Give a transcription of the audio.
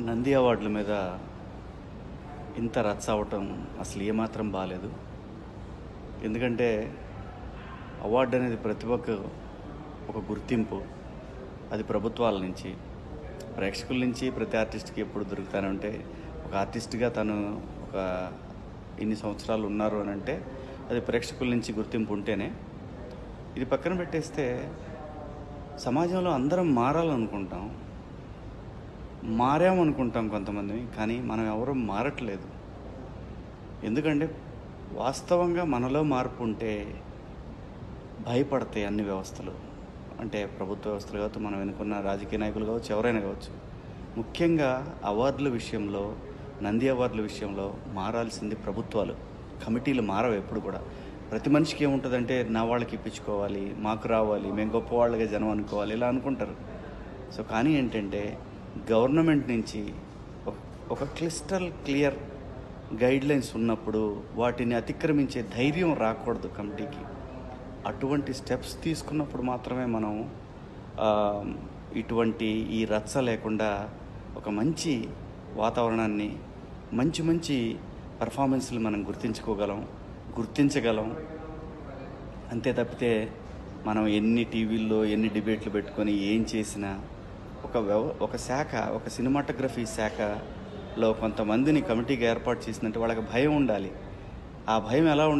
నంది అవార్డుల మీద ఇంత రచ్చ అవ్వటం అసలు ఏమాత్రం బాగాలేదు ఎందుకంటే అవార్డు అనేది ప్రతి ఒక్క ఒక గుర్తింపు. అది ప్రభుత్వాల నుంచి. ప్రేక్షకుల నుంచి ప్రతి ఆర్టిస్ట్కి ఎప్పుడు దొరుకుతానే ఉంటే ఒక ఆర్టిస్ట్గా తను ఒక ఇన్ని సంవత్సరాలు ఉన్నారు అని అంటే అది ప్రేక్షకుల నుంచి గుర్తింపు ఉంటేనే. ఇది పక్కన పెట్టేస్తే సమాజంలో అందరం మారాలనుకుంటాం. మారామనుకుంటాం కొంతమంది కానీ మనం ఎవరూ మారట్లేదు. ఎందుకంటే వాస్తవంగా మనలో మార్పు ఉంటే భయపడతాయి అన్ని వ్యవస్థలు. అంటే ప్రభుత్వ వ్యవస్థలు కావచ్చు మనం ఎన్నుకున్న రాజకీయ నాయకులు కావచ్చు ఎవరైనా కావచ్చు. ముఖ్యంగా అవార్డుల విషయంలో నంది అవార్డుల విషయంలో మారాల్సింది ప్రభుత్వాలు. కమిటీలు మారవు ఎప్పుడు కూడా. ప్రతి మనిషికి ఏముంటుందంటే నా వాళ్ళకి ఇప్పించుకోవాలి మాకు రావాలి మేము గొప్పవాళ్ళగా జనం అనుకోవాలి ఇలా అనుకుంటారు. సో కానీ ఏంటంటే గవర్నమెంట్ నుంచి ఒక- క్లిస్టల్ క్లియర్ గైడ్లైన్స్ ఉన్నప్పుడు వాటిని అతిక్రమించే ధైర్యం రాకూడదు కమిటీకి. అటువంటి స్టెప్స్ తీసుకున్నప్పుడు మాత్రమే మనం ఇటువంటి ఈ రచ్చ లేకుండా ఒక మంచి వాతావరణాన్ని మంచి మంచి పర్ఫార్మెన్స్లు మనం గుర్తించుకోగలం గుర్తించగలం. అంతే తప్పితే మనం ఎన్ని టీవీల్లో ఎన్ని డిబేట్లు పెట్టుకొని ఏం చేసినా ఒక వ్యవ ఒక శాఖ ఒక సినిమాటోగ్రఫీ శాఖలో కొంతమందిని కమిటీగా ఏర్పాటు చేసినట్టు వాళ్ళకి భయం ఉండాలి. ఆ భయం ఎలా ఉండాలి